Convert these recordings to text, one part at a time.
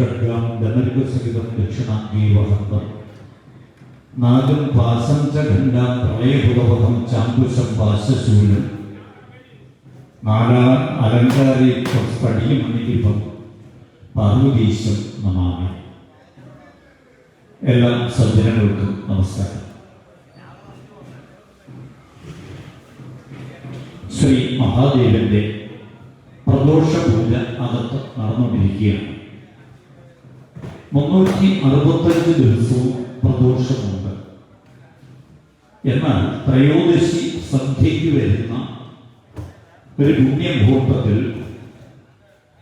ഖഡ്ഗാം ധനർഗസഹിതം ദക്ഷിണാംഗീ വഹന്തം നാഗം പാസം ച ഖണ്ഡാം പ്രളയഭുതവഹം ചാങ്കുശം പാശശൂലം. നാലാം അലങ്കാരി പാർവതീശം നമാമി. എല്ലാ സജ്ജനങ്ങൾക്കും നമസ്കാരം. ശ്രീ മഹാദേവന്റെ പ്രദോഷ പൂജ അകത്ത് നടന്നുകൊണ്ടിരിക്കുകയാണ്. മുന്നൂറ്റി അറുപത്തഞ്ച് ദിവസവും പ്രദോഷമുണ്ട്. എന്നാൽ ത്രയോദശി സന്ധ്യയ്ക്ക് വരുന്ന ഒരു പുണ്യമുഹൂർത്തത്തിൽ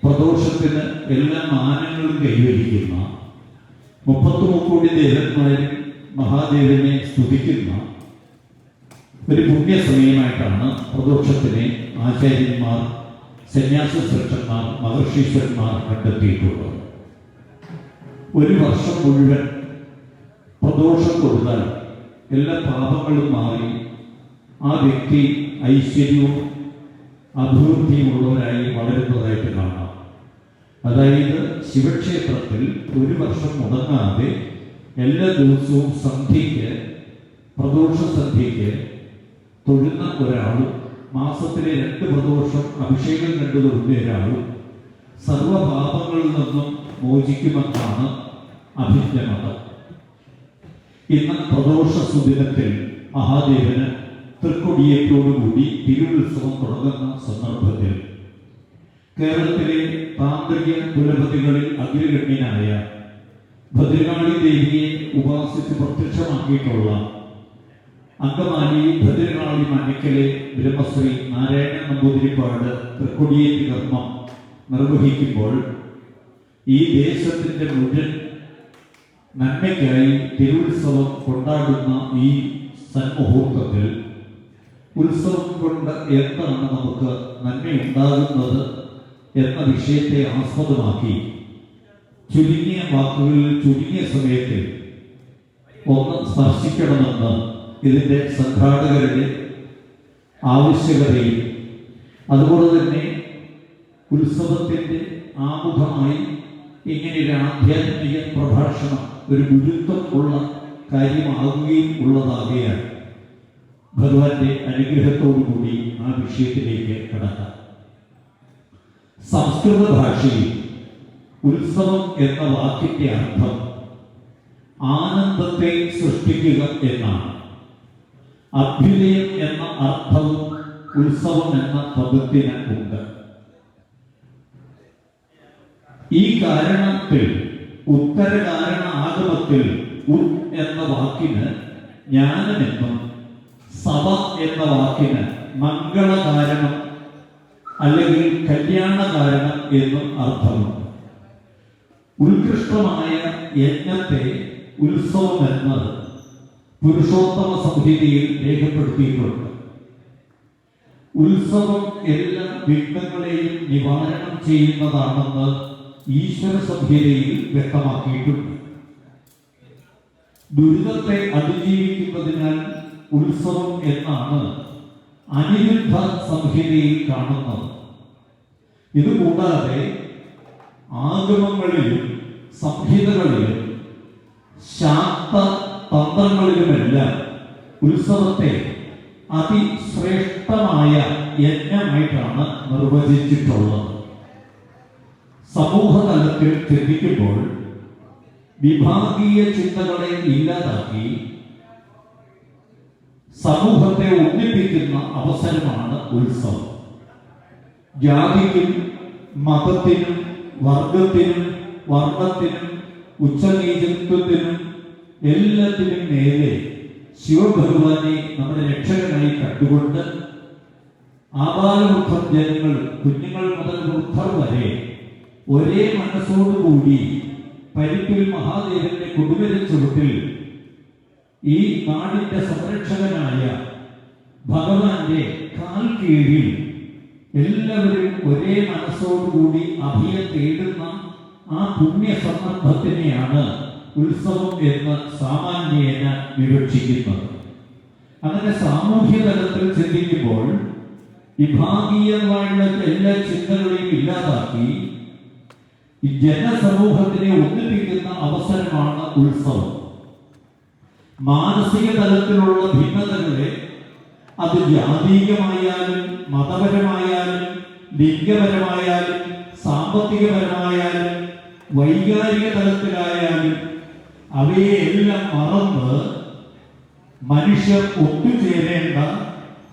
പ്രദോഷത്തിന് എല്ലാ മാനങ്ങളും കൈവരിക്കുന്ന മുപ്പത്തി കോടി ദേവന്മാരും മഹാദേവനെ സ്തുതിക്കുന്ന ഒരു പുണ്യസമയമായിട്ടാണ് പ്രദോഷത്തിനെ ആചാര്യന്മാർ സന്യാസ ശ്രേഷ്ഠന്മാർ മഹർഷീശ്വരന്മാർ കണ്ടെത്തിയിട്ടുള്ളത്. ഒരു വർഷം മുഴുവൻ പ്രദോഷം കൊടുത്താൽ എല്ലാ പാപങ്ങളും മാറി ആ വ്യക്തി ഐശ്വര്യവും അഭിവൃദ്ധിയുമുള്ളവരായി വളരുന്നതായിട്ട് കാണാം. അതായത് ശിവക്ഷേത്രത്തിൽ ഒരു വർഷം മുടങ്ങാതെ എല്ലാ ദിവസവും സന്ധ്യയ്ക്ക് പ്രദോഷ സന്ധ്യയ്ക്ക് തൊഴുന്ന ഒരാളും മാസത്തിലെ രണ്ട് പ്രദോഷം അഭിഷേകം കണ്ടു തൊഴുന്ന ഒരാളും സർവപാപങ്ങളിൽ നിന്നും മോചിക്കുമെന്നാണ് അഭിജ്ഞമതം ഇന്ന് പ്രദോഷ സുദിനത്തിൽ മഹാദേവന് തൃക്കൊടിയേറ്റോടുകൂടി തിരുവുത്സവം തുടങ്ങുന്ന സന്ദർഭത്തിൽ കേരളത്തിലെ താന്ത്രിക കുലപതികളിൽ അഗ്രഗണ്യനായ ഭദ്രകാളി ദേവിയെ ഉപാസിച്ച് പ്രത്യക്ഷമാക്കിയിട്ടുള്ള അങ്കമാലി ഭദ്രകാളി മണിക്കലെ ബ്രഹ്മശ്രീ നാരായണ നമ്പൂതിരിപ്പാട് തൃക്കൊടിയേറ്റ് കർമ്മം നിർവഹിക്കുമ്പോൾ ഈ ദേശത്തിന്റെ മുഴുവൻ നന്മയ്ക്കായി തിരുവുത്സവം കൊണ്ടാടുന്ന ഈ സന്മുഹൂർത്തത്തിൽ ഉത്സവം കൊണ്ട് എന്താണ് നമുക്ക് നന്മയുണ്ടാകുന്നത് എന്ന വിഷയത്തെ ആസ്പദമാക്കി ചുരുങ്ങിയ വാക്കുകളിൽ ചുരുങ്ങിയ സമയത്തിൽ ഒന്ന് സ്പർശിക്കണമെന്ന് ഇതിന്റെ സംഘാടകരുടെ ആവശ്യകതയും അതുപോലെ തന്നെ ഉത്സവത്തിന്റെ ആമുഖമായി ഇങ്ങനെ ഒരു ആധ്യാത്മിക പ്രഭാഷണം ഒരു ഗുരുത്വം ഉള്ള കാര്യമാകുകയും ഉള്ളതാകുകയാണ്. ഭഗവാന്റെ അനുഗ്രഹത്തോടുകൂടി ആ വിഷയത്തിലേക്ക് കടക്കാം. സംസ്കൃത ഭാഷയിൽ ഉത്സവം എന്ന വാക്കിന്റെ അർത്ഥം ആനന്ദത്തെ സൃഷ്ടിക്കുക എന്നാണ്. അഭ്യുദയം എന്ന അർത്ഥവും ഉത്സവം എന്ന പദത്തിന് ഉണ്ട്. ഈ കാരണത്തിൽ ഉത്തര കാരണ ആഗമത്തിൽ ഉത് എന്ന വാക്കിന് ജ്ഞാനമെന്നും സഭ എന്ന വാക്കിന് മംഗളകാരണം അല്ലെങ്കിൽ കല്യാണ കാരണം എന്നും അർത്ഥമുണ്ട്. ഉത്കൃഷ്ടമായ യജ്ഞത്തെ ഉത്സവം എന്ന് പുരുഷോത്തമ സംഹിതയിൽ രേഖപ്പെടുത്തിയിട്ടുണ്ട്. ഉത്സവം എല്ലാ വിഘ്നങ്ങളെയും നിവാരണം ചെയ്യുന്നതാണെന്ന് ഈശ്വര സംഹിതയിൽ വ്യക്തമാക്കിയിട്ടുണ്ട്. ദുരിതത്തെ അതിജീവിക്കുന്നതിനാൽ ഉത്സവം എന്നാണ് അനിരുദ്ധ സംഹിതയിൽ കാണുന്നത്. ഇതുകൂടാതെ ആഗമങ്ങളിലും സംഹിതകളിലും ശാക്ത തന്ത്രങ്ങളിലുമെല്ലാം ഉത്സവത്തെ അതിശ്രേഷ്ഠമായ യജ്ഞമായിട്ടാണ് നിർവചിച്ചിട്ടുള്ളത്. സമൂഹതലത്തിൽ ചിന്തിക്കുമ്പോൾ വിഭാഗീയ ചിന്തകളെ ഇല്ലാതാക്കി സമൂഹത്തെ ഒന്നിപ്പിക്കുന്ന അവസരമാണ് ഉത്സവം. ജാതിക്കും മതത്തിനും വർഗത്തിനും വർണത്തിനും ഉച്ചനീചത്വത്തിനും എല്ലാത്തിനും നേരെ ശിവഭഗവാനെ നമ്മുടെ രക്ഷകനായി കണ്ടുകൊണ്ട് ആബാലവൃദ്ധം ജനങ്ങൾ കുഞ്ഞുങ്ങൾ മുതൽ വൃദ്ധർ വരെ ഒരേ മനസ്സോടുകൂടി പരിപ്പിൽ മഹാദേവന്റെ കൊടുവര ചുവട്ടിൽ ഈ നാടിന്റെ സംരക്ഷകനായ ഭഗവാന്റെ കാൽ കീഴിൽ എല്ലാവരും ഒരേ മനസ്സോടുകൂടി അഭയം തേടുന്ന ആ പുണ്യ സന്ദർഭത്തിനെയാണ് ഉത്സവം എന്ന് സാമാന്യേന വിവക്ഷിക്കുന്നത്. അങ്ങനെ സാമൂഹ്യ തലത്തിൽ ചിന്തിക്കുമ്പോൾ വിഭാഗീയമായുള്ള എല്ലാ ചിന്തകളെയും ഇല്ലാതാക്കി ഈ ജനസമൂഹത്തിനെ ഒന്നിപ്പിക്കുന്ന അവസരമാണ് ഉത്സവം. മാനസിക തലത്തിലുള്ള ഭിന്നതകളെ അത് ജാതീയമായാലും മതപരമായാലും ലിംഗപരമായാലും സാമ്പത്തികപരമായാലും വൈകാരിക തലത്തിലായാലും അവയെ എല്ലാം മറന്ന് മനുഷ്യർ ഒത്തുചേരേണ്ട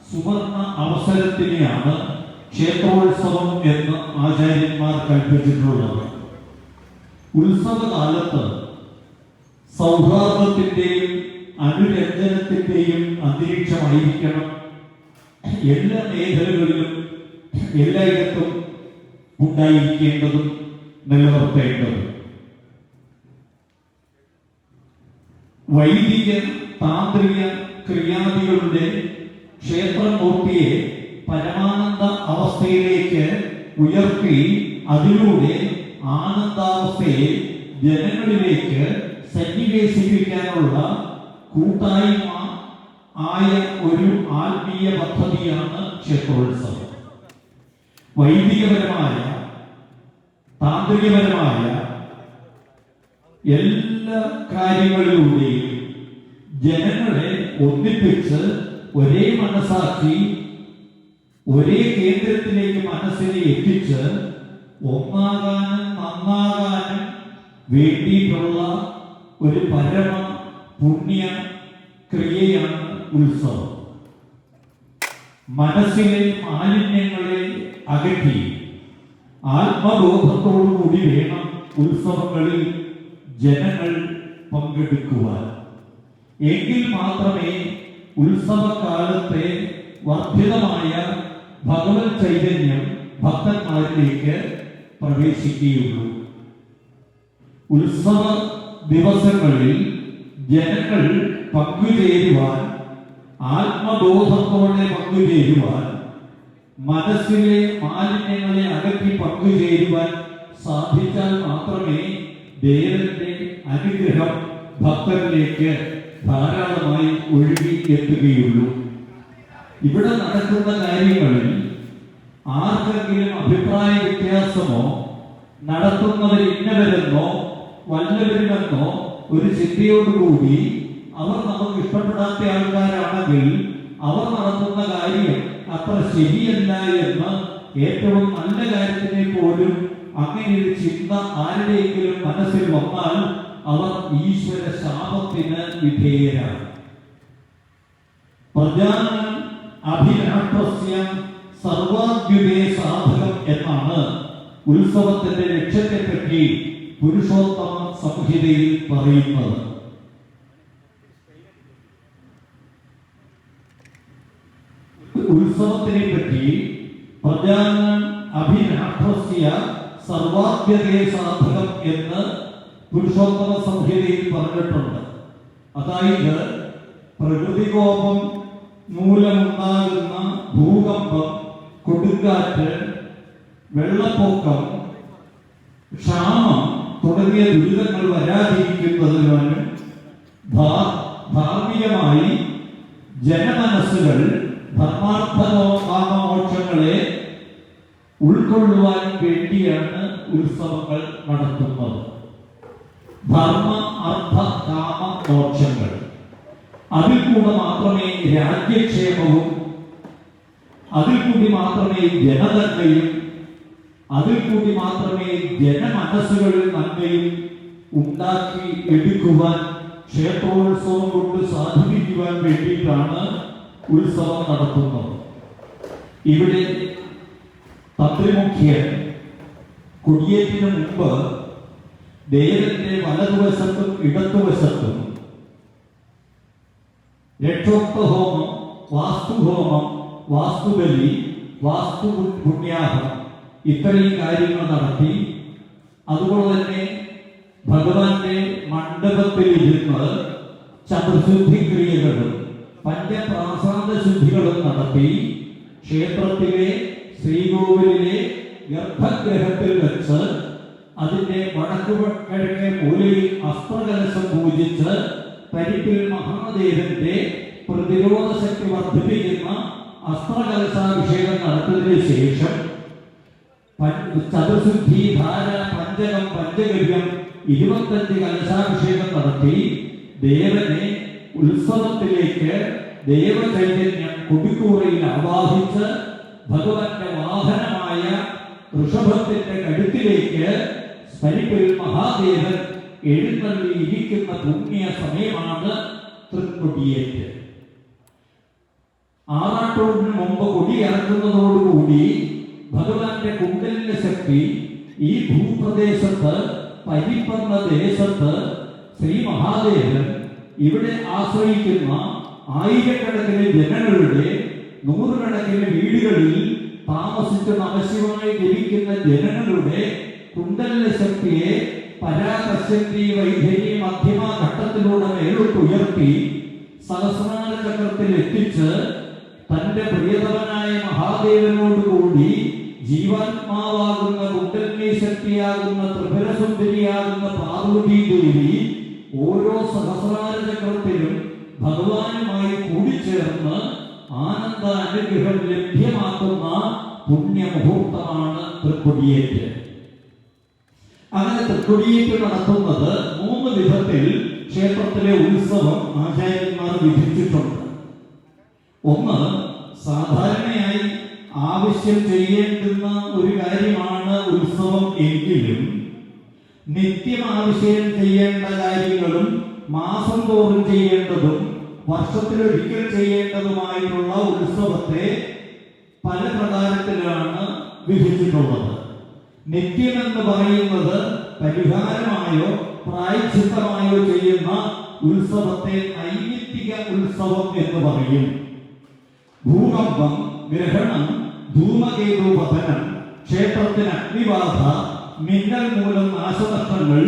സുവർണ അവസരത്തിനെയാണ് ക്ഷേത്രോത്സവം എന്ന് ആചാര്യന്മാർ കൽപ്പിച്ചിട്ടുള്ളത്. ഉത്സവകാലത്ത് സൗഹാർദ്ദത്തിന്റെയും അനുരഞ്ജനത്തിന്റെയും അന്തരീക്ഷമായിരിക്കണം. എല്ലാ മേഖലകളിലും എല്ലായിടത്തും ഉണ്ടായിരിക്കേണ്ടതും നിലനിർത്തേണ്ടതും. വൈദിക താന്ത്രിക ക്രിയാദികളുടെ ക്ഷേത്രമൂർത്തിയെ പരമാനന്ദ അവസ്ഥയിലേക്ക് ഉയർത്തി അതിലൂടെ ആനന്ദാവസ്ഥയെ ജനങ്ങളിലേക്ക് സന്നിവേശിപ്പിക്കാനുള്ള കൂട്ടായ്മ ആയ ഒരു ആത്മീയ പദ്ധതിയാണ് ക്ഷേത്രോത്സവം. വൈദികപരമായ താന്ത്രികപരമായ എല്ലാ കാര്യങ്ങളിലൂടെയും ജനങ്ങളെ ഒന്നിപ്പിച്ച് ഒരേ മനസ്സാക്കി ഒരേ കേന്ദ്രത്തിലേക്ക് മനസ്സിനെ എത്തിച്ച് ഒന്നാകാനും നന്നാകാനും വേണ്ടിയിട്ടുള്ള ഒരു പരമ പുണ്യ ക്രിയയാണ് ഉത്സവം. മനസ്സിലെ മാലിന്യങ്ങളെ അകറ്റി ആത്മബോധത്തോടുകൂടി വേണം ഉത്സവങ്ങളിൽ ജനങ്ങൾ പങ്കെടുക്കുവാൻ. എങ്കിൽ മാത്രമേ ഉത്സവകാലത്തെ വർദ്ധിതമായ ഭഗവത് ചൈതന്യം ഭക്തന്മാരിലേക്ക് പ്രവേശിക്കുകയുള്ളൂ. ഉത്സവ ദിവസങ്ങളിൽ ജനങ്ങൾ പങ്കുചേരുവാൻ ആത്മബോധത്തോടെ പങ്കുചേരുവാൻ മനസ്സിലെ മാലിന്യങ്ങളെ അകറ്റി പങ്കുചേരുവാൻ സാധിച്ചാൽ മാത്രമേ ദേവന്റെ അനുഗ്രഹം ഭക്തരിലേക്ക് ധാരാളമായി ഒഴുകി എത്തുകയുള്ളൂ. ഇവിടെ നടക്കുന്ന കാര്യങ്ങളിൽ ആർക്കെങ്കിലും അഭിപ്രായ വ്യത്യാസമോ നടത്തുന്നവർ ഇന്നവരെന്നോ വല്ലവരുമെന്നോ ഒരു ചിന്തയോടുകൂടി അവർ നമുക്ക് ഇഷ്ടപ്പെടാത്ത ആൾക്കാരാണെങ്കിൽ അവർ നടത്തുന്ന കാര്യം അത്ര ശരിയല്ല എന്ന് ഏറ്റവും നല്ല കാര്യത്തിനെ പോലും അങ്ങനെ ഒരു ചിന്ത ആരുടെയെങ്കിലും മനസ്സിൽ വന്നാൽ അവർ ഈശ്വര ശാപത്തിന് വിധേയരാണ്. പ്രജാനം അഭിലാഷസ്യ സർവാദ്യുതേ സാധകം എന്നാണ് ഉത്സവത്തിന്റെ ലക്ഷ്യത്തെ പറ്റി പുരുഷോത്തമ സംഹിതയിൽ പറയുന്നത്. ഉത്സവത്തിനെ പറ്റി പ്രജാനം അഭിലാഷസ്യ സർവാദ്യതയെ സാധകം എന്ന് പുരുഷോത്തമ സംഹിതയിൽ പറഞ്ഞിട്ടുണ്ട്. അതായത് പ്രകൃതികോപം മൂലമുണ്ടാകുന്ന ഭൂകമ്പം കൊടുങ്കാറ്റ് വെള്ളപ്പൊക്കം ക്ഷാമം തുടങ്ങിയ ദുരിതങ്ങൾ വരാതിരിക്കുന്നതിനാണ് ധാർമ്മികമായി ജനമനസ്സുകൾ ധർമാർത്ഥമോ ഉൾക്കൊള്ളുവാൻ വേണ്ടിയാണ് ഉത്സവങ്ങൾ നടത്തുന്നത്. ധർമ്മ അർത്ഥ കാമ മോക്ഷങ്ങൾ. അതിൽ കൂടെ മാത്രമേ രാജ്യക്ഷേമവും അതിൽ കൂടി മാത്രമേ ജനനന്മയും അതിൽ കൂടി മാത്രമേ ജനമനസ്സുകളിൽ നന്മയും ഉണ്ടാക്കി എടുക്കുവാൻ ക്ഷേത്രോത്സവം കൊണ്ട് സാധിപ്പിക്കുവാൻ വേണ്ടിയിട്ടാണ് ഉത്സവം നടത്തുന്നത്. ഇവിടെ തന്ത്രിമുഖ്യൻ കൊടിയേറ്റിന് മുമ്പ് ദേവന്റെ വലതുവശത്തും ഇടതുവശത്തും രക്ഷോക്തഹോമം വാസ്തുഹോമം വാസ്തുബലി വാസ്തു പുണ്യാഹം ഇത്രയും കാര്യങ്ങൾ നടത്തി. അതുപോലെ തന്നെ ഭഗവാന്റെ മണ്ഡപത്തിൽ ഇരുന്ന് ചതുർശുദ്ധി ക്രിയകളും പഞ്ചപ്രാസാദ ശുദ്ധികളും നടത്തി ക്ഷേത്രത്തിലെ ശ്രീകോവിലിലെ ഗർഭഗ്രഹത്തിൽ വെച്ച് അതിന്റെ വടക്കു കിഴക്കേ മൂലയിൽ അസ്ത്രകലശം പൂജിച്ച് പരിപ്പിൽ മഹാദേവന്റെ പ്രതിരോധ ശക്തി വർദ്ധിപ്പിക്കുന്ന അസ്ത്രകലശാഭിഷേകം നടത്തിയതിനു ശേഷം ചതുശുദ്ധി ധാര പഞ്ചകം പഞ്ചഗവ്യം ഇരുപത്തഞ്ച് കലശാഭിഷേകം നടത്തി ദേവനെ ഉത്സവത്തിലേക്ക് ദേവചൈതന്യം കൊടിക്കൂറയിൽ ആവാഹിച്ച് ഭഗവാന്റെ വാഹനമായ ഋഷഭത്തിന്റെ കഴുത്തിലേക്ക് സ്മരിപ്പിൽ മഹാദേവൻ എഴുന്നള്ളി ഇരിക്കുന്ന പുണ്യ സമയമാണ് തൃക്കൊടിയേറ്റ്. ആറാട്ടോടിന് മുമ്പ് കൊടി ഇറക്കുന്നതോടുകൂടി ഭഗവാന്റെ കുണ്ടലിന്റെ ശക്തി ഈ ഭൂപ്രദേശത്ത് പരിപ്പന്ന ദേശത്ത് ശ്രീ മഹാദേവൻ ഇവിടെ ആശ്രയിക്കുന്ന ആയിരക്കണക്കിന് ജനങ്ങളുടെ നൂറുകണക്കിന് വീടുകളിൽ താമസിച്ച് നമശിവമായി ജനിക്കുന്ന ജനങ്ങളുടെ കുണ്ടലിന്റെ ശക്തിയെ പരാകശക്തി വൈദ്യരി മധ്യമ ഘട്ടത്തിലൂടെ മേലോട്ട് ഉയർത്തി സഹസ്രാര ചക്രത്തിൽ എത്തിച്ച് തന്റെ പ്രിയതമനായ മഹാദേവനോട് കൂടി ജീവാത്മാവാകുന്ന കുട്ടന്മേ ശക്തിയാകുന്ന ത്രിപുരസുന്ദരിയാകുന്ന പാർവതി ദേവി ഓരോ സഹസ്രാര ചക്രത്തിലും ഭഗവാനുമായി കൂടിച്ചേർന്ന് ആനന്ദ അനുഗ്രഹം ലഭ്യമാക്കുന്ന പുണ്യമുഹൂർത്തമാണ് തൃക്കൊടിയേറ്റ്. അങ്ങനെ തൃക്കൊടിയേറ്റ് നടത്തുന്നത് മൂന്ന് വിധത്തിൽ ക്ഷേത്രത്തിലെ ഉത്സവം ആചാര്യന്മാർ വിധിച്ചിട്ടുണ്ട്. ഒന്ന് സാധാരണയായി ആവശ്യം ചെയ്യേണ്ടുന്ന ഒരു കാര്യമാണ് ഉത്സവം എങ്കിലും നിത്യം ആവശ്യം ചെയ്യേണ്ട കാര്യങ്ങളും മാസം തോറും ചെയ്യേണ്ടതും വർഷത്തിലൊരിക്കൽ ചെയ്യേണ്ടതുമായിട്ടുള്ള ഉത്സവത്തെ പല പ്രകാരത്തിലാണ് വിഭജിച്ചിട്ടുള്ളത്. നിത്യം എന്ന് പറയുന്നത് പരിഹാരമായോ പ്രായച്ചിത്തമായോ ചെയ്യുന്ന ഉത്സവത്തെ നൈമിത്തിക ഉത്സവം എന്ന് പറയും. ഭൂകമ്പം ഗ്രഹണം ധൂമകേതു പതനം ക്ഷേത്രത്തിന് അഗ്നിബാധ മിന്നൽ മൂലം നാശനഷ്ടങ്ങൾ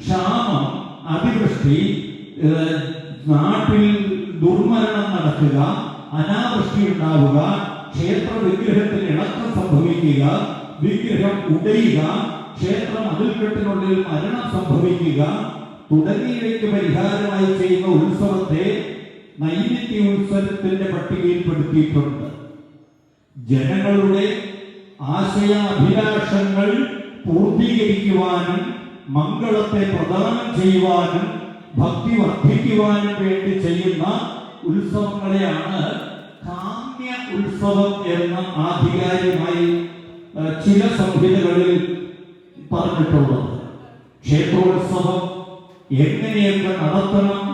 ക്ഷാമം അതിവൃഷ്ടി നാട്ടിൽ ദുർമരണം നടക്കുക അനാവൃഷ്ടി ഉണ്ടാവുക ക്ഷേത്ര വിഗ്രഹത്തിന് ഇളക്കം സംഭവിക്കുക വിഗ്രഹം ഉടയുക ക്ഷേത്ര മതിൽക്കെട്ടിനുള്ളിൽ മരണം സംഭവിക്കുക തുടങ്ങിയവയ്ക്ക് പരിഹാരമായി ചെയ്യുന്ന ഉത്സവത്തെ നൈമിത്യ ഉത്സവത്തിന്റെ പട്ടികയിൽപ്പെടുത്തിയിട്ടുണ്ട്. ജനങ്ങളുടെ ആശയാഭിലാഷങ്ങൾ പൂർത്തീകരിക്കുവാനും മംഗളത്തെ പ്രദാനം ചെയ്യുവാനും ഭക്തി വർദ്ധിക്കുവാനും വേണ്ടി ചെയ്യുന്ന ഉത്സവങ്ങളെയാണ് കാമ്യ ഉത്സവം എന്ന ആധികാരികമായി ചില സംഹിതകളിൽ പറഞ്ഞിട്ടുള്ളത്. ക്ഷേത്രോത്സവം എങ്ങനെയൊക്കെ നടത്തണം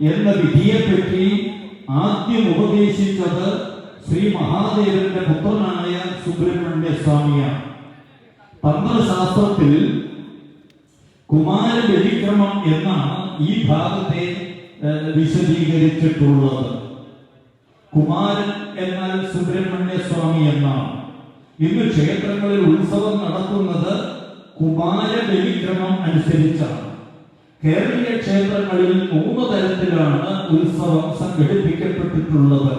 എന്ന വിധിയെപ്പറ്റി ആദ്യം ഉപദേശിച്ചത് ശ്രീ മഹാദേവന്റെ പുത്രനായ സുബ്രഹ്മണ്യ സ്വാമിയാണ്. തന്ത്രശാസ്ത്രത്തിൽ കുമാര ബലിക്രമം എന്നാണ് ഈ ഭാഗത്തെ വിശദീകരിച്ചിട്ടുള്ളത്. കുമാരൻ എന്നാൽ സുബ്രഹ്മണ്യ സ്വാമി എന്നാണ്. ഇന്ന് ക്ഷേത്രങ്ങളിൽ ഉത്സവം നടത്തുന്നത് കുമാര ബലിക്രമം അനുസരിച്ചാണ്. കേരളീയ ക്ഷേത്രങ്ങളിൽ മൂന്ന് തരത്തിലാണ് ഉത്സവം സംഘടിപ്പിക്കപ്പെട്ടിട്ടുള്ളത്.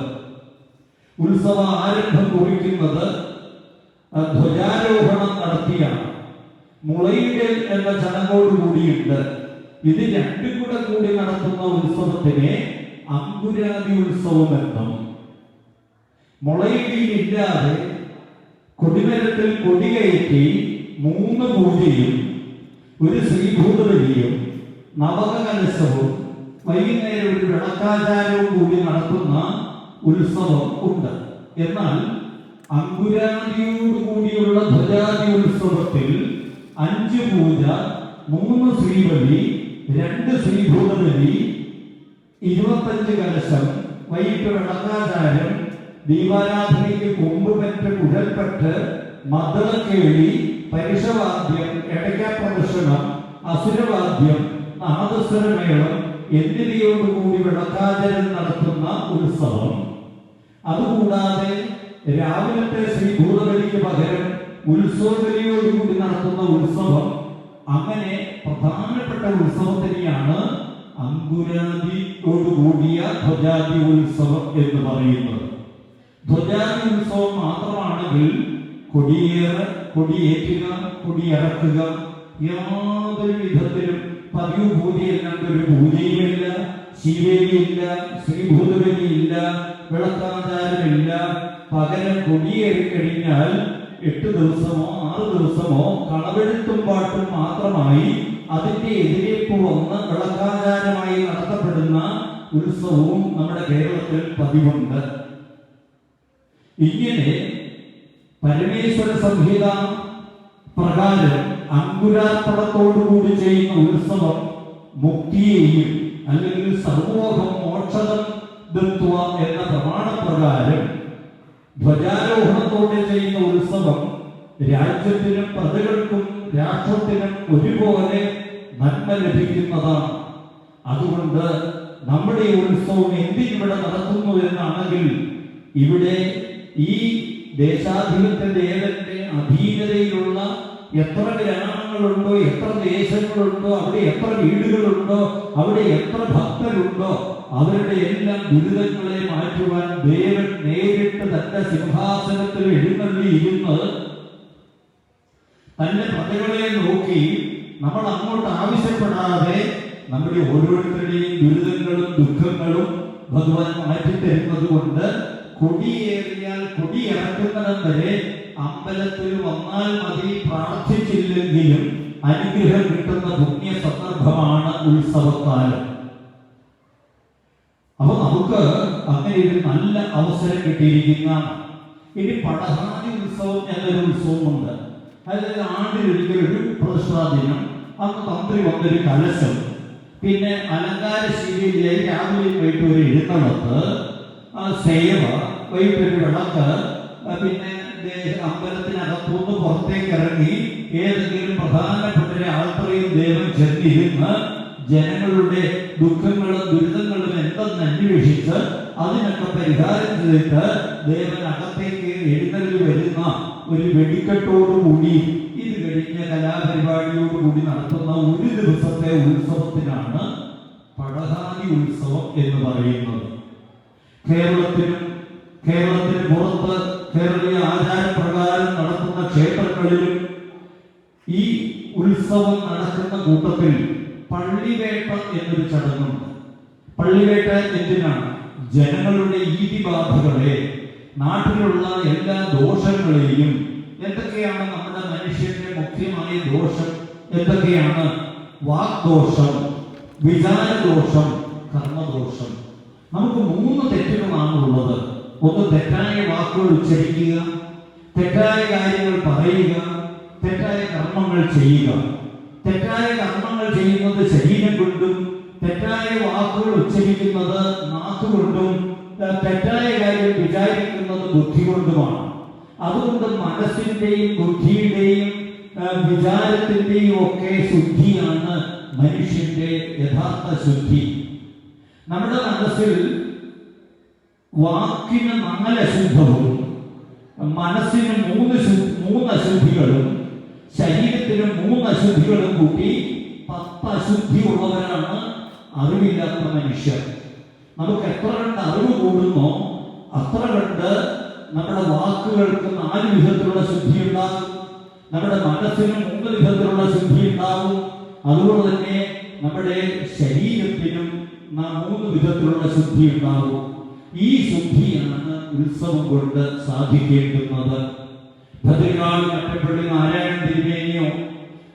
ഉത്സവ ആരംഭം കുറിക്കുന്നത് ധ്വജാരോഹണം നടത്തിയാണ്. മുളയിടൽ എന്ന ചടങ്ങോട് കൂടിയുണ്ട് ഇത് രണ്ടും കൂടെ കൂടി നടത്തുന്ന ഉത്സവത്തിനെ അങ്കുരാതി ഉത്സവം എന്നും മുളയിടിയിലില്ലാതെ കൊടിമരത്തിൽ കൊടികയറ്റി മൂന്ന് പൂജയും ഒരു ശ്രീഭൂതബലിയും നവകലശവും വൈകുന്നേരം ഒരു വിളക്കാചാരവും കൂടി നടത്തുന്ന ഉത്സവം ഉണ്ട്. എന്നാൽ അങ്കുരാദിയോട് കൂടിയുള്ള ധ്വജാതി ഉത്സവത്തിൽ അഞ്ച് പൂജ മൂന്ന് ശ്രീബലി രണ്ട് ശ്രീഭൂതബലി ഇരുപത്തഞ്ച് കലശം വൈകിട്ട് വിളക്കാചാരം ദീപാരാധനയ്ക്ക് കൊമ്പുപെറ്റ് കുഴൽപ്പെട്ട് മദ്ദളക്കേളി പരിഷവാദ്യം എടയ്ക്കാപ്രദർശനം അസുരവാദ്യം നാദസ്വരമേളം എന്നിവയോടുകൂടി വിളക്കാചരണം നടത്തുന്ന ഉത്സവം അതുകൂടാതെ രാവിലത്തെ ശ്രീ ഭൂതബലിക്ക് പകരം ഉത്സവബലിയോടുകൂടി നടത്തുന്ന ഉത്സവം അങ്ങനെ പ്രധാനപ്പെട്ട ഉത്സവത്തിനെയാണ് അങ്കുരാദിയോടുകൂടിയ ധ്വജാതി ഉത്സവം എന്ന് പറയുന്നത്. ധ്വജാതി ഉത്സവം മാത്രമാണെങ്കിൽ കൊടിയേറ കൊടിയേറ്റുക കൊടിയിറക്കുക യാതൊരു വിധത്തിലും പതിവ് പൂജയില്ലാണ്ട് ഒരു പൂജയുമില്ല ശിവേലിയില്ല ശ്രീഭൂതബലിയില്ല വിളക്കാചാരമില്ല പകരം കൊടിയേറി കഴിഞ്ഞാൽ എട്ട് ദിവസമോ ആറ് ദിവസമോ കളവെഴുത്തും പാട്ടും മാത്രമായി അതിന്റെ എതിരേപ്പ് വന്ന് വിളക്കാചാരമായി നടത്തപ്പെടുന്ന ഉത്സവവും നമ്മുടെ കേരളത്തിൽ പതിവുണ്ട്. ഇങ്ങനെ പരമേശ്വര സംഹിത പ്രകാരം അങ്കുരാർപ്പണത്തോടുകൂടി ചെയ്യുന്ന ഉത്സവം മുക്തിയെയും അല്ലെങ്കിൽ സർവോഹം മോക്ഷതം ദത്വ എന്ന പ്രമാണപ്രകാരം ധ്വജാരോഹണത്തോടെ ചെയ്യുന്ന ഉത്സവം രാജ്യത്തിനും പ്രജകൾക്കും രാഷ്ട്രത്തിനും ഒരുപോലെ നന്മ ലഭിക്കുന്നതാണ്. അതുകൊണ്ട് നമ്മുടെ ഉത്സവം എന്തിനിവിടെ നടത്തുന്നു എന്നാണെങ്കിൽ ഇവിടെ ഈ ദേശാധിപത്യ ദേവന്റെ അധീനതയിലുള്ള എത്ര ഗ്രാമങ്ങളുണ്ടോ എത്ര ദേശങ്ങളുണ്ടോ അവിടെ എത്ര വീടുകളുണ്ടോ അവിടെ എത്ര ഭക്തരുണ്ടോ അവരുടെ എല്ലാം ദുരിതങ്ങളെ മാറ്റുവാൻ ദേവൻ നേരിട്ട് തന്റെ സിംഹാസനത്തിൽ എഴുന്നള്ളിയിരുന്ന് തന്റെ പ്രതികളെ നോക്കി നമ്മൾ അങ്ങോട്ട് ആവശ്യപ്പെടാതെ നമ്മുടെ ഓരോരുത്തരുടെയും ദുരിതങ്ങളും ദുഃഖങ്ങളും ഭഗവാൻ മാറ്റിത്തരുന്നത് കൊണ്ട് കൊടിയേറിയാൽ കൊടി ഇറക്കുന്നിടം വരെ അമ്പലത്തിൽ വന്നാൽ മതി പ്രാർത്ഥിച്ചില്ലെങ്കിലും അനുഗ്രഹം കിട്ടുന്ന പുണ്യ സന്ദർഭമാണ് ഉത്സവക്കാലം. അപ്പൊ നമുക്ക് അങ്ങനെ ഒരു നല്ല അവസരം കിട്ടിയിരിക്കുന്ന ഇനി പടഹാതി ഉത്സവം എന്നൊരു ഉത്സവമുണ്ട്. അതായത് ആണ്ടിലൊരിക്കൽ ഒരു പ്രതിഷ്ഠാ ദിനം. അന്ന് തന്ത്രി വന്നൊരു കലശം. പിന്നെ അലങ്കാരശീലയിലെ രാവിലെ വൈകിട്ട് ഒരു എഴുന്നള്ളത്ത് സേവ വൈകിട്ടൊരു വിളക്ക് പിന്നെ അമ്പലത്തിനകത്തുനിന്ന് പുറത്തേക്ക് ഇറങ്ങി ഏതെങ്കിലും പ്രധാനപ്പെട്ട ആൾക്കറിയും ദൈവം ചെന്നിരുന്ന് ജനങ്ങളുടെ ദുഃഖങ്ങളും ദുരിതങ്ങളും എന്തെന്ന് അന്വേഷിച്ച് അതിനൊക്കെ പരിഹാരം ചെയ്തിട്ട് ദേവൻ അകത്തേക്ക് എഴുന്നള്ളി വരുന്ന ഒരു വെടിക്കെട്ടോടുകൂടി ഇത് കഴിഞ്ഞ കലാപരിപാടിയോടുകൂടി നടത്തുന്ന ഒരു ദിവസത്തെ ഉത്സവത്തിനാണ് പടഹാനി ഉത്സവം എന്ന് പറയുന്നത്. കേരളത്തിനും കേരളത്തിന് പുറത്ത് കേരളീയ ആചാരപ്രകാരം നടത്തുന്ന ക്ഷേത്രങ്ങളിലും ഈ ഉത്സവം നടക്കുന്ന കൂട്ടത്തിൽ പള്ളിവേട്ട എന്നൊരു ചടങ്ങുണ്ട്. പള്ളിവേട്ട എന്തിനാണ്? ജനങ്ങളുടെ ഈതിബാധകളെ നാട്ടിലുള്ള എല്ലാ ദോഷങ്ങളെയും എന്തൊക്കെയാണ് നമ്മുടെ മനുഷ്യന്റെ മുഖ്യമായ ദോഷം എന്തൊക്കെയാണ് വാഗ്ദോഷം വിചാരദോഷം കർമ്മദോഷം? നമുക്ക് മൂന്ന് തെറ്റുകളാണ് ഉള്ളത്. ഒന്ന് തെറ്റായ വാക്കുകൾ ഉച്ചരിക്കുക തെറ്റായ കാര്യങ്ങൾ പറയുക തെറ്റായ കർമ്മങ്ങൾ ചെയ്യുക. തെറ്റായ കർമ്മങ്ങൾ ചെയ്യുന്നത് ശരീരം കൊണ്ടും തെറ്റായ വാക്കുകൾ ഉച്ചരിക്കുന്നത് നാക്കുകൊണ്ടും തെറ്റായ കാര്യം വിചാരിക്കുന്നത് ബുദ്ധി കൊണ്ടുമാണ്. അതുകൊണ്ട് മനസ്സിന്റെയും ബുദ്ധിയുടെയും വിചാരത്തിന്റെയും ഒക്കെ ശുദ്ധിയാണ് മനുഷ്യന്റെ യഥാർത്ഥ ശുദ്ധി. നമ്മുടെ മനസ്സിൽ വാക്കിന് നാല് അശുദ്ധവും മനസ്സിന് മൂന്ന് മൂന്ന് അശുദ്ധികളും ശരീരത്തിന് മൂന്ന് അശുദ്ധികളും കൂട്ടി പത്ത് അശുദ്ധി ഉള്ളവരാണ് അറിവില്ലാത്ത മനുഷ്യർ. നമുക്ക് എത്ര കണ്ട് അറിവ് കൂടുന്നോ അത്ര കണ്ട് നമ്മുടെ വാക്കുകൾക്ക് നാല് വിധത്തിലുള്ള ശുദ്ധി ഉണ്ടാകും നമ്മുടെ മനസ്സിന് മൂന്ന് വിധത്തിലുള്ള ശുദ്ധി ഉണ്ടാകും അതുകൊണ്ട് തന്നെ നമ്മുടെ ശരീരത്തിനും മൂന്ന് വിധത്തിലുള്ള ശുദ്ധി ഉണ്ടാകും ഈ ശുദ്ധിയാണ് ഉത്സവം കൊണ്ട് സാധിക്കേണ്ടുന്നത്. ഭദ്രനാളും മറ്റപ്പള്ളി നാരായണ തിരുമേനിയോ?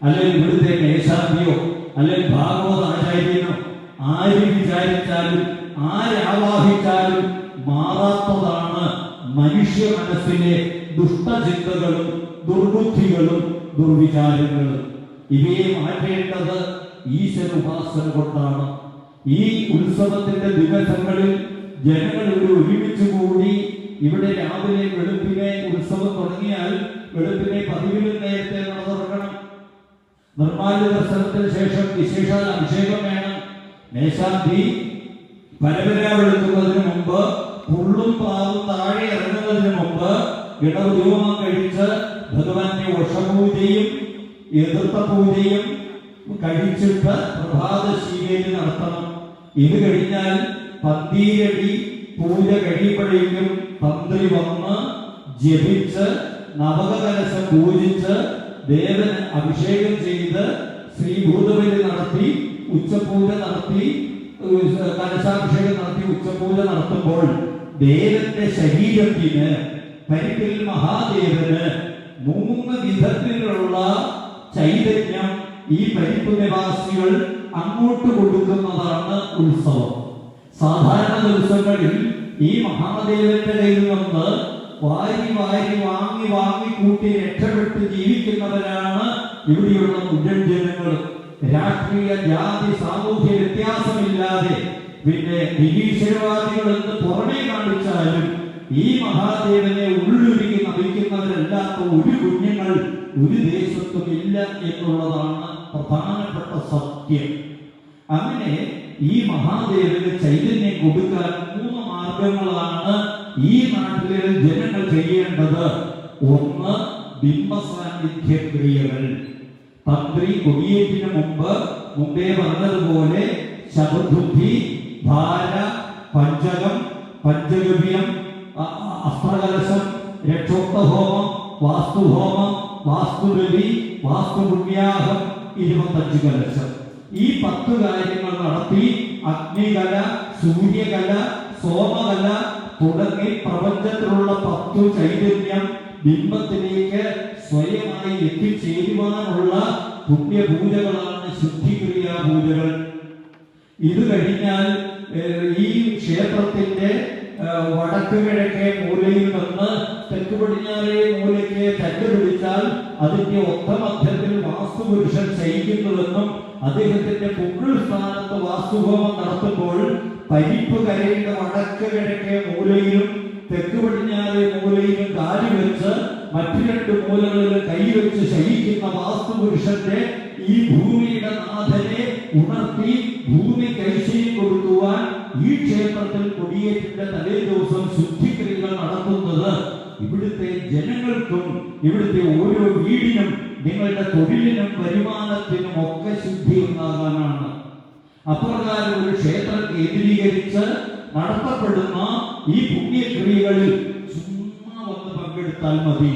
അല്ലെങ്കിൽ ഇവിടുത്തെ മേശാന്തിയോ അല്ലെങ്കിൽ ഭാഗവത ആചാര്യനോ? ആര് വിചാരിച്ചാലും ആരാവാഹിച്ചാലും മാറാത്തതാണ് മനുഷ്യ മനസ്സിലെ ദുഷ്ടചിന്തകളും ദുർബുദ്ധികളും ദുർവിചാരങ്ങളും. ഇവയെ മാറ്റേണ്ടത് ഈശ്വര ഉപാസന കൊണ്ടാണ്. ഈ ഉത്സവത്തിന്റെ ദിവസങ്ങളിൽ ജനങ്ങൾ ഇവിടെ ഒരുമിച്ച് കൂടി ഇവിടെ രാവിലെ വെളുപ്പിനെ ഉത്സവം തുടങ്ങിയാൽ വെളുപ്പിനെ പതിവിലും നേരത്തെ നട തുറക്കണം നിർമ്മാല്യ ദർശനത്തിന് ശേഷം വിശേഷാൽ അഭിഷേകം വേണം. മേശാന്തി പരമ്പര വെളുക്കുന്നതിന് മുമ്പ് പുള്ളും പാവും താഴെ ഇറങ്ങുന്നതിന് മുമ്പ് ഇടവ്യൂഹം കഴിച്ച് ഭഗവാന്റെ ഉഷപൂജയും എതിർത്ത പൂജയും കഴിച്ചിട്ട് പ്രഭാത ശീലയിൽ നടത്തണം. ഇത് കഴിഞ്ഞാൽ പന്തീരടി പൂജ കഴിയുമ്പോഴേക്കും തന്ത്രി വന്ന് ജപിച്ച് നവകലശം പൂജിച്ച് ദേവന് അഭിഷേകം ചെയ്ത് ശ്രീഭൂതബലി നടത്തി ഉച്ചപൂജ നടത്തി കലശാഭിഷേകം നടത്തി ഉച്ചപൂജ നടത്തുമ്പോൾ ദേവന്റെ ശരീരത്തിന് പരിക്കിൽ മഹാദേവന് മൂന്ന് വിധത്തിലുള്ള ചൈതന്യം ഈ പരിപ്പ് നിവാസികൾ അങ്ങോട്ട് കൊടുക്കുന്നതാണ് ഉത്സവം. സാധാരണ ദിവസങ്ങളിൽ ഈ മഹാദേവന്റെ കയ്യിൽ നിന്ന് വാരി വാരി വാങ്ങി വാങ്ങി കൂട്ടി രക്ഷപ്പെട്ട് ജീവിക്കുന്നവരാണ് ഇവിടെയുള്ള മുഴുവൻ ജനങ്ങൾ രാഷ്ട്രീയ ജാതി സാമൂഹ്യ വ്യത്യാസമില്ലാതെ പിന്നെ നിരീശ്വരവാദികൾ പുറമേ കാണിച്ചാലും ഈ മഹാദേവനെ ഉള്ളുരുകി നമിക്കുന്നവരല്ലാത്ത ഒരു കുഞ്ഞുങ്ങൾ ഒരു ദേശത്തും ഇല്ല എന്നുള്ളതാണ് പ്രധാനപ്പെട്ട സത്യം. അങ്ങനെ ഈ മഹാദേവന് ചൈതന്യം കൊടുക്കാൻ മൂന്ന് മാർഗങ്ങളാണ് ഈ നാട്ടിലെ ജനങ്ങൾ ചെയ്യേണ്ടത്. ഒന്ന് ബിംബസാന്നിധ്യ ക്രിയകൾ. തന്ത്രി കൊടിയേറ്റിന് മുമ്പ് മുമ്പേ പറഞ്ഞതുപോലെ ശബബുദ്ധി ഭാര പഞ്ചകം പഞ്ചഗവ്യം അസ്ത്രകലശം രക്ഷോക്തഹോമം വാസ്തുഹോമം വാസ്തുരവി വാസ്തുപുണ്യാഹം ഇരുപത്തഞ്ച് കലശം. ഈ പത്ത് കാര്യങ്ങൾ നടത്തി അഗ്നികല സൂര്യകല സോമകല തുടങ്ങി പ്രപഞ്ചത്തിലുള്ള പത്തു ചൈതന്യം ബിംബത്തിലേക്ക് സ്വയമായി എത്തിച്ചേരുവാനുള്ള പുണ്യപൂജകളാണ് ശുദ്ധിക്രിയാ പൂജകൾ ഇത് കഴിഞ്ഞാൽ ഈ ക്ഷേത്രത്തിന്റെ വടക്ക് കിഴക്കേ മൂലയിൽ നിന്ന് തെക്ക് പടിഞ്ഞാറേ മൂലയ്ക്ക് തെക്ക് പിടിച്ചാൽ അതിന്റെ ഒത്ത മധ്യത്തിൽ വാസ്തുപുരുഷൻ ശയിക്കുന്നുവെന്നും അദ്ദേഹത്തിന്റെ പുക്കിൾ സ്ഥാനത്ത് വാസ്തുഹോമം നടത്തുമ്പോൾ പരിപ്പ് കരയുടെ വടക്ക് കിഴക്കേ മൂലയിലും തെക്ക് പടിഞ്ഞാറേ മൂലയിലും കാലി വെച്ച് മറ്റു രണ്ട് മൂലകളിൽ കൈവച്ച് ശയിക്കുന്ന വാസ്തുപുരുഷന്റെ ഈ ഭൂമിയുടെ നാഥനെ ഉണർത്തി ഭൂമി കൊടുക്കുവാൻ ഈ ക്ഷേത്രത്തിൽ കൊടിയേറ്റിന്റെ തലേ ദിവസം ശുദ്ധിക്രിയകൾ നടത്തുന്നത് ഇവിടുത്തെ ജനങ്ങൾക്കും ഇവിടുത്തെ ഓരോ വീടിനും നിങ്ങളുടെ തൊഴിലിനും വരുമാനത്തിനും ഒക്കെ ശുദ്ധി ഉണ്ടാകാനാണ് അപ്രകാരം ഒരു ക്ഷേത്രം കേന്ദ്രീകരിച്ച് നടത്തപ്പെടുന്ന ഈ പുണ്യക്രിയകളിൽ ചുമ്മാ വന്ന് പങ്കെടുത്താൽ മതി.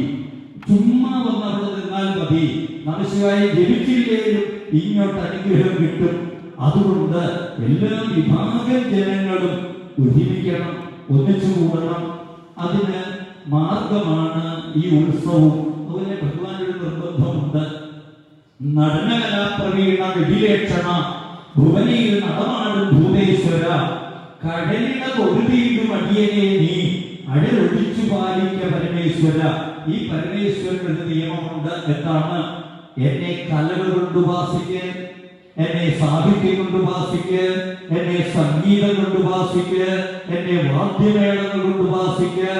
ചുമ്മാ വന്ന് അവിടെ നിന്നാൽ മതി. നമശിവായി ജനിച്ചില്ലേലും ഇങ്ങോട്ട് അനുഗ്രഹം കിട്ടും. അതുകൊണ്ട് എല്ലാ വിഭാഗം ജനങ്ങളും ഒരുമിക്കണം ഒന്നിച്ചു കൂടണം. അതിന് മാർഗമാണ് ഈ ഉത്സവം. അതുപോലെ ഭഗവാന്റെ ഒരു നിർബന്ധമുണ്ട്. നടനകലാപ്രവീണ വിധിലേക്ഷണ ഭുവനിയിൽ നടമാടും ഭൂതേശ്വര. കടലിട തൊഴുതിയിടും അടിയനെ നീ അഴലൊഴിച്ചു പാലിക്ക പരമേശ്വര. ഈ പരമേശ്വരൻ ഒരു നിയമമുണ്ട്. എന്താണ്? എന്നെ കലകൾ കൊണ്ട് ഉപാസിക്ക് എന്നെ സാഹിത്യം കൊണ്ട് ഉപാസിക്ക് എന്നെ സംഗീതം കൊണ്ട് ഉപാസിക്ക് എന്നെ വാദ്യമേളങ്ങൾ കൊണ്ട് ഉപാസിക്ക്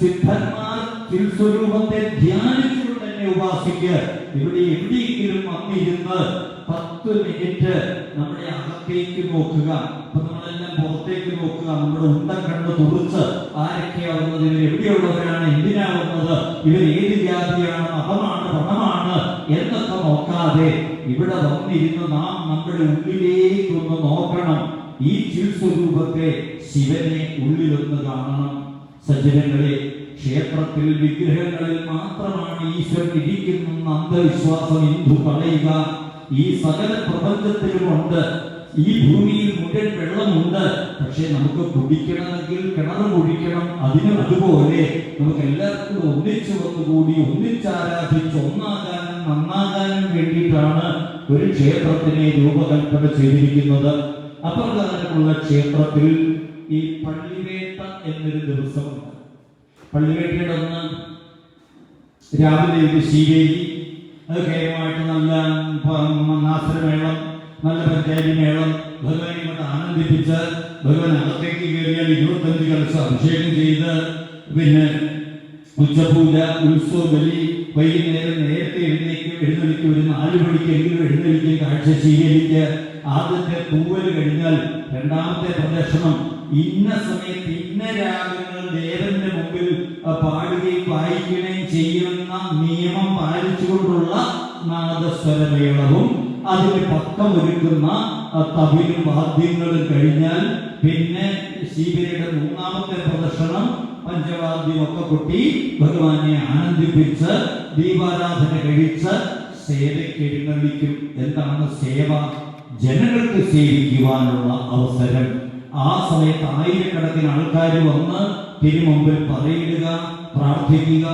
സിദ്ധന്മാർ തിരുസ്വരൂപത്തെ ധ്യാനിച്ചുകൊണ്ട് എന്നെ ഉപാസിക്ക്. ഇവിടെ എവിടെയെങ്കിലും വന്നിരുന്ന് പത്ത് മിനിറ്റ് നമ്മുടെ അകത്തേക്ക് നോക്കുക അപ്പൊ നമ്മളെല്ലാം പുറത്തേക്ക് നോക്കുക നമ്മുടെ ഉണ്ടം കണ്ണ് തുറച്ച് ആരൊക്കെയാവുന്നത് ഇവർ എവിടെയുള്ളവരാണ് എന്തിനാവുന്നത് ഇവർ ഏത് ജാതിയാണ് മതമാണ് പണമാണ് നോക്കാതെ ഇവിടെ വന്നിരുന്ന് നാം നമ്മുടെ ഉള്ളിലേക്കൊന്ന് നോക്കണം. ഈ ചിൽസ്വരൂപത്തെ ശിവനെ ഉള്ളിലൊന്ന് കാണണം. സജ്ജനങ്ങളെ ക്ഷേത്രത്തിൽ വിഗ്രഹങ്ങളിൽ മാത്രമാണ് ഈശ്വരൻ ഇരിക്കുന്ന അന്ധവിശ്വാസം ഹിന്ദു കളയുക ഈ സകല പ്രപഞ്ചത്തിലുമുണ്ട്. ഈ ഭൂമിയിൽ മുഴുവൻ വെള്ളമുണ്ട്. പക്ഷെ നമുക്ക് കുടിക്കണമെങ്കിൽ കിണർ കുടിക്കണം. അതിന് അതുപോലെ നമുക്ക് എല്ലാവർക്കും ഒന്നിച്ചു വന്നുകൂടി ഒന്നിച്ചാരാധിച്ച് ഒന്നാകാനും നന്നാകാനും വേണ്ടിയിട്ടാണ് ഒരു ക്ഷേത്രത്തിനെ രൂപകൽപ്പന ചെയ്തിരിക്കുന്നത്. അപ്രകാരമുള്ള ക്ഷേത്രത്തിൽ ഈ പള്ളിവേട്ട എന്നൊരു ദിവസമുണ്ട്. പള്ളിവേട്ടയുടെ അന്ന് രാവിലെ ഇത് ശീവേലി അത് കേരളമായിട്ട് നല്ല നാസരമേളം നല്ല പഞ്ചായത്തി മേളം ഭഗവാനെ കൊണ്ട് ആനന്ദിപ്പിച്ച് ഭഗവാൻ അകത്തേക്ക് കയറിയാൽ ഇരുപത്തഞ്ച് കലശം അഭിഷേകം ചെയ്ത് പിന്നെ ഉച്ചപൂജ ഉത്സവ ബലി വൈകുന്നേരം നേരത്തെ എഴുന്നേക്ക് എഴുന്നള്ളിക്ക് ഒരു മണിക്ക് മണിക്കെങ്കിലും എഴുന്നള്ളിക്ക് കാഴ്ച സ്വീകരിക്കുക ആദ്യത്തെ പൂവൽ കഴിഞ്ഞാൽ രണ്ടാമത്തെ പ്രദർശനം. ഇന്ന സമയത്ത് ഇന്ന രാഗങ്ങൾ ദേവന്റെ മുമ്പിൽ പാടുകയും വായിക്കുകയും ചെയ്യുന്ന നിയമം പാലിച്ചുകൊണ്ടുള്ള നാദസ്വരമേളവും അതിന് പക്കം ഒരുക്കുന്ന തവിലും വാദ്യങ്ങളും കഴിഞ്ഞാൽ പിന്നെ ശിവയുടെ മൂന്നാമത്തെ പ്രദർശനം പഞ്ചവാദ്യം ഒക്കെ കൊട്ടി ഭഗവാനെ ആനന്ദിപ്പിച്ച് ദീപാരാധന കഴിച്ച് സേവയ്ക്ക് എഴുന്നള്ളിക്കും എന്താണ് സേവ? ജനങ്ങൾക്ക് സേവിക്കുവാനുള്ള അവസരം. ആ സമയത്ത് ആയിരക്കണക്കിന് ആൾക്കാർ വന്ന് തിരുമുമ്പിൽ പറയിടുക പ്രാർത്ഥിക്കുക.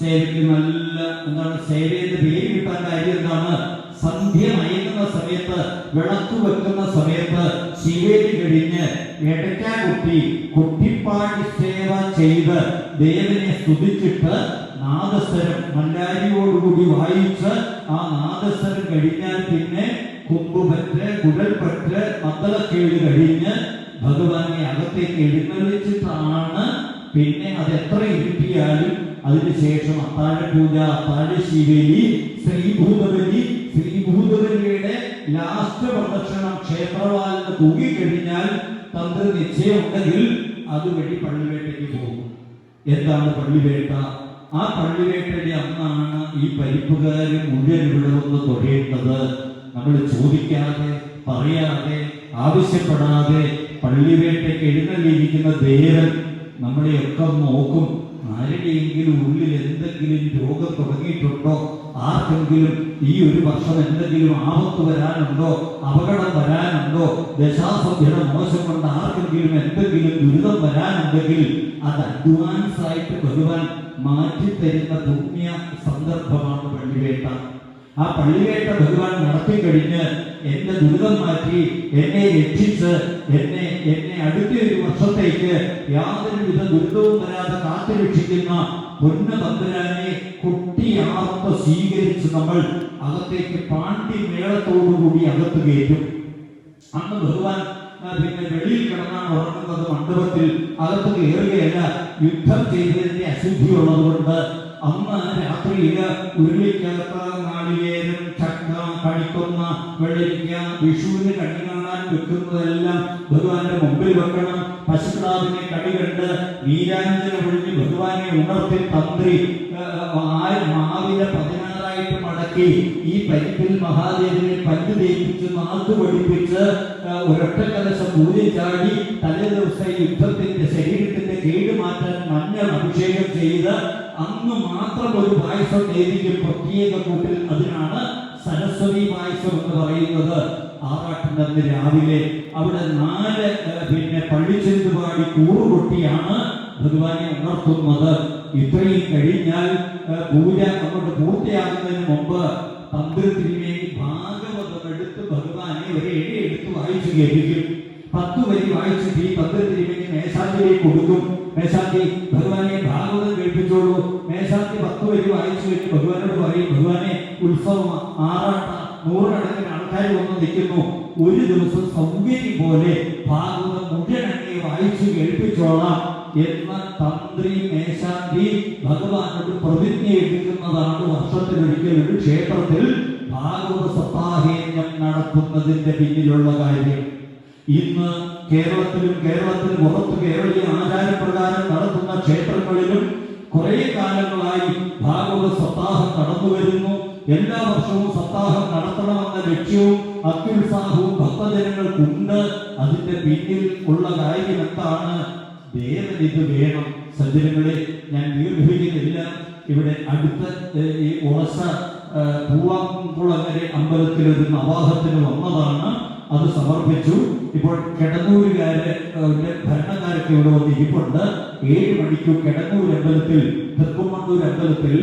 സേവയ്ക്ക് നല്ല എന്താണ് സേവയുടെ പേര് കിട്ടാൻ കാര്യം എന്താണ്? സന്ധ്യ മയങ്ങുന്ന സമയത്ത് വിളക്ക് വെക്കുന്ന സമയത്ത് ശിവേലി കഴിഞ്ഞ് എടയ്ക്കാകുട്ടി കുട്ടിപ്പാടി സേവ ചെയ്ത് ദേവനെ സ്തുതിച്ചിട്ട് നാദസ്വരം മല്ലാരിയോടുകൂടി വായിച്ച് ആ നാദസ്വരം കഴിഞ്ഞാൽ പിന്നെ കുമ്പുപറ്റ് കുഴൽപ്പറ്റ് മത്തലക്കേട് കഴിഞ്ഞ് ഭഗവാനെ അകത്തേക്ക് എഴുന്നള്ളിച്ചിട്ടാണ് പിന്നെ അത് എത്ര ഇരുട്ടിയാലും അതിനുശേഷം അത്താഴ പൂജ അത്താഴ ശിവേലി ശ്രീഭൂതബലി ലാസ്റ്റ് പ്രദക്ഷിണം ക്ഷേത്രവാലിന് തൂങ്ങിക്കഴിഞ്ഞാൽ തന്ത്രി നിശ്ചയമുണ്ടെങ്കിൽ അതുവഴി പള്ളിവേട്ടയ്ക്ക് പോകും. എന്താണ് പള്ളിവേട്ട? ആ പള്ളിവേട്ടയുടെ അന്നാണ് ഈ പരിപ്പുകാരൻ മുഴുവൻ ഇവിടെ തൊഴേണ്ടത് നമ്മൾ ചോദിക്കാതെ പറയാതെ ആവശ്യപ്പെടാതെ പള്ളിവേട്ടയ്ക്ക് എഴുന്നള്ളിയിരിക്കുന്ന ദേവൻ നമ്മളെയൊക്കെ നോക്കും. ആരുടെയെങ്കിലും ഉള്ളിൽ എന്തെങ്കിലും രോഗം തുടങ്ങിയിട്ടുണ്ടോ? ആർക്കെങ്കിലും ഈ ഒരു വർഷം എന്തെങ്കിലും ആപത്ത് വരാനുണ്ടോ അപകടം വരാനുണ്ടോ ദശാസഭ്യത മോശം കൊണ്ട് ആർക്കെങ്കിലും എന്തെങ്കിലും ദുരിതം വരാനുണ്ടെങ്കിൽ അത് അഡ്വാൻസ് ആയിട്ട് ഭഗവാൻ മാറ്റിത്തരുന്ന പുണ്യ സന്ദർഭമാണ് പള്ളിവേട്ട. ആ പള്ളിവേട്ട ഭഗവാൻ നടത്തി കഴിഞ്ഞ് എന്റെ ദുരിതം മാറ്റി എന്നെ രക്ഷിച്ച് എന്നെ എന്നെ അടുത്ത ഒരു വർഷത്തേക്ക് യാതൊരു വിധ ദുരിതവും വരാതെ കാത്തു രക്ഷിക്കുന്ന പൊന്ന കുട്ടിയാർത്ത് സ്വീകരിച്ച് നമ്മൾ അകത്തേക്ക് പാണ്ഡി മേളത്തോടുകൂടി അകത്ത് കയറ്റും. അന്ന് ഭഗവാൻ പിന്നെ വെളിയിൽ കിടന്നാണ് ഉറങ്ങുന്നത് മണ്ഡപത്തിൽ അകത്ത് കയറുകയല്ല യുദ്ധം ചെയ്തതിന്റെ അശുദ്ധി ഉള്ളതുകൊണ്ട് അന്ന് രാത്രിയിൽ ഉരുളിക്കകത്ത് നാളികേരം ചക്ക കണിക്കൊന്ന വെള്ളരിക്ക വിഷുവിന് കണി കാണാൻ വെക്കുന്നതെല്ലാം ഭഗവാന്റെ മുമ്പിൽ വെക്കണം. പശുക്കളാവിനെ കണി കണ്ട് നീരാഞ്ജന ഒഴിഞ്ഞ് ഭഗവാനെ ഉണർത്തി തന്ത്രി മാവിലെ പതിനാറായിട്ട് മടക്കി ഈ പരിപ്പിൽ മഹാദേവനെ പല്ല് തേപ്പിച്ച് നാക്ക് പഠിപ്പിച്ച് ഒരൊറ്റ കലശം മൂല്യം ചാടി തലേ ദിവസം യുദ്ധത്തിന്റെ ശരീരത്തിന്റെ കേട് മാറ്റാൻ മഞ്ഞൾ അഭിഷേകം ചെയ്ത് അന്ന് മാത്രം ഒരു പായസം ദേവിക്ക് പ്രത്യേക കൂട്ടിൽ അതിനാണ് സരസ്വതി പായസം എന്ന് പറയുന്നത്. ആറാട്ടിനന്ന് രാവിലെ അവിടെ നാല് പിന്നെ പള്ളിച്ചെന്തുപാടി കൂറുകൊട്ടിയാണ് ഭഗവാനെ ഉണർത്തുന്നത്. ഇത്രയും കഴിഞ്ഞാൽ പൂജ അങ്ങോട്ട് പൂർത്തിയാകുന്നതിന് മുമ്പ് തന്ത്രി തിരുമേനി ഭാഗവതം എടുത്ത് ഭഗവാനെ ഒരു എഴി എടുത്ത് വായിച്ചു കേൾപ്പിക്കും. പത്ത് വരി വായിച്ചിട്ട് ഈ തന്ത്രി തിരുമേനി മേശാന്തിയിലേക്ക് കൊടുക്കും. മേശാന്തി ഭഗവാനെ ഭാഗവതം വരി വായിച്ചു വെച്ച് ഭഗവാനോട് പറയും ഭഗവാനെ ഉത്സവം ആറാട്ട നൂറുകണക്കിന് ആൾക്കാർ വന്ന് നിൽക്കുന്നു. ഒരു ദിവസം സൗകര്യം പോലെ ഭാഗവതം മുഴുവൻ വായിച്ചു കേൾപ്പിച്ചോളാം എന്ന തന്ത്രി മേശാന്തി ഭഗവാനോട് പ്രതിജ്ഞ എടുക്കുന്നതാണ് വർഷത്തിലൊരിക്കൽ ഒരു ക്ഷേത്രത്തിൽ ഭാഗവത സപ്താഹേന്യം നടത്തുന്നതിന്റെ പിന്നിലുള്ള കാര്യം. ഇന്ന് കേരളത്തിലും കേരളത്തിന് പുറത്ത് കേരളീയ ആചാരപ്രകാരം നടത്തുന്ന ക്ഷേത്രങ്ങളിലും കുറെ കാലങ്ങളായി ഭാഗവത സപ്താഹം നടന്നു വരുന്നു. എല്ലാ വർഷവും സപ്താഹം നടത്തണമെന്ന ലക്ഷ്യവും അത്യുത്സാഹവും ഭക്തജനങ്ങൾക്കുണ്ട്. അതിന്റെ പിന്നിൽ ഉള്ള കാര്യം എന്താണ്? ഇത് വേണം. സജ്ജനങ്ങളെ ഞാൻ ദീർഘിക്കുന്നില്ല ഇവിടെ അടുത്ത ഈ ഉറസ പൂവാങ്കുളങ്ങര അമ്പലത്തിൽ ഒരു നവാഹത്തിന് വന്നതാണ്. അത് സമർപ്പിച്ചു. ഇപ്പോൾ കിടന്നൂരുകാരുടെ ഭരണകാരൊക്കെ ഇവിടെ വന്ന് ഇരിപ്പുണ്ട് ഏഴ് മണിക്ക് കിടന്നൂർ അമ്പലത്തിൽ തെക്കുമണ്ണൂർ അമ്പലത്തിൽ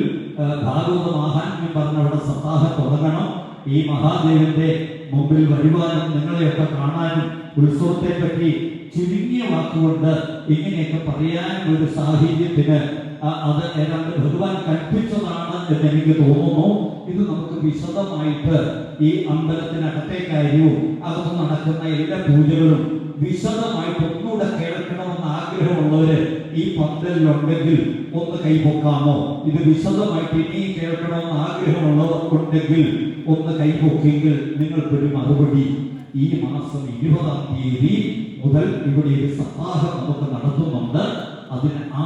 ഭാഗവത മാഹാത്മ്യം പറഞ്ഞ അവിടെ സപ്താഹം തുടങ്ങണം. ഈ മഹാദേവന്റെ മുമ്പിൽ വരുവാനും നിങ്ങളെയൊക്കെ കാണാനും ഉത്സവത്തെ പറ്റി ചുരുങ്ങിയ വാക്കുകൊണ്ട് ഇങ്ങനെയൊക്കെ പറയാനും ഒരു സാഹചര്യത്തിന് അത് ഏതാണ്ട് ഭഗവാൻ കൽപ്പിച്ചതാണ് എന്ന് എനിക്ക് തോന്നുന്നു ഇത് നമുക്ക് വിശദമായിട്ട് ഈ അമ്പലത്തിനകത്തെ അകത്ത് നടക്കുന്ന എല്ലാ പൂജകളും വിശദമായിട്ട് ഒന്നുകൂടെ കേൾക്കണമെന്ന് ആഗ്രഹമുള്ളവര് ഈ പന്തലിലുണ്ടെങ്കിൽ ഒന്ന് കൈപൊക്കാമോ ഇത് വിശദമായിട്ട് ഇനിയും കേൾക്കണമെന്ന് ആഗ്രഹമുള്ളവർ ഉണ്ടെങ്കിൽ ഒന്ന് കൈപൊക്കിയെങ്കിൽ നിങ്ങൾക്കൊരു മറുപടി. ഈ മാസം ഇരുപതാം തീയതി മുതൽ ഇവിടെ ഒരു സപ്താഹം നമുക്ക് നടത്തുന്നുണ്ട്. അതിന് ആ